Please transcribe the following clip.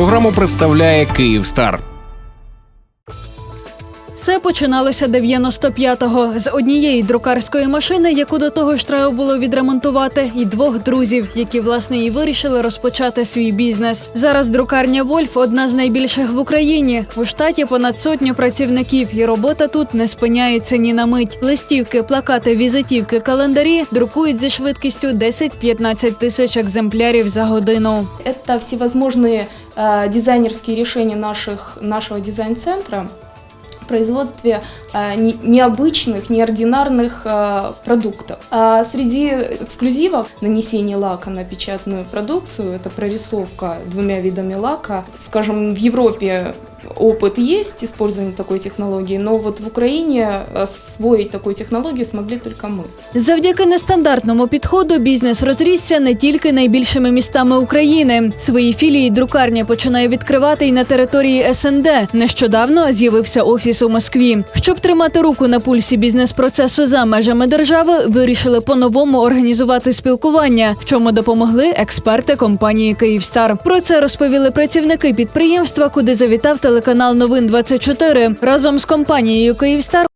Програму представляє Київстар. Все починалося 95-го з однієї друкарської машини, яку до того ж треба було відремонтувати, і двох друзів, які власне і вирішили розпочати свій бізнес. Зараз друкарня Вольф одна з найбільших в Україні. У штаті понад сотню працівників, і робота тут не спиняється ні на мить. Листівки, плакати, візитівки, календарі друкують зі швидкістю 10-15 тисяч екземплярів за годину. Это всевозможные э, дизайнерские решения наших, нашего дизайн-центра в производстве э, не- необычных, неординарных э, продуктов. А среди эксклюзивов нанесение лака на печатную продукцию, это прорисовка двумя видами лака. Скажем, в Европе опыт есть использования такой технологии, но вот в Украине освоить такую технологию смогли только мы. Завдяки нестандартному підходу бізнес розрісся не тільки найбільшими містами України. Свої філії друкарня починає відкривати й на території СНД. Нещодавно з'явився офіс у Москві. Щоб тримати руку на пульсі бізнес-процесу за межами держави, вирішили по-новому організувати спілкування, в чому допомогли експерти компанії Київстар. Про це розповіли працівники підприємства, куди завітав телеканал Новин 24 Разом з компанією Київстар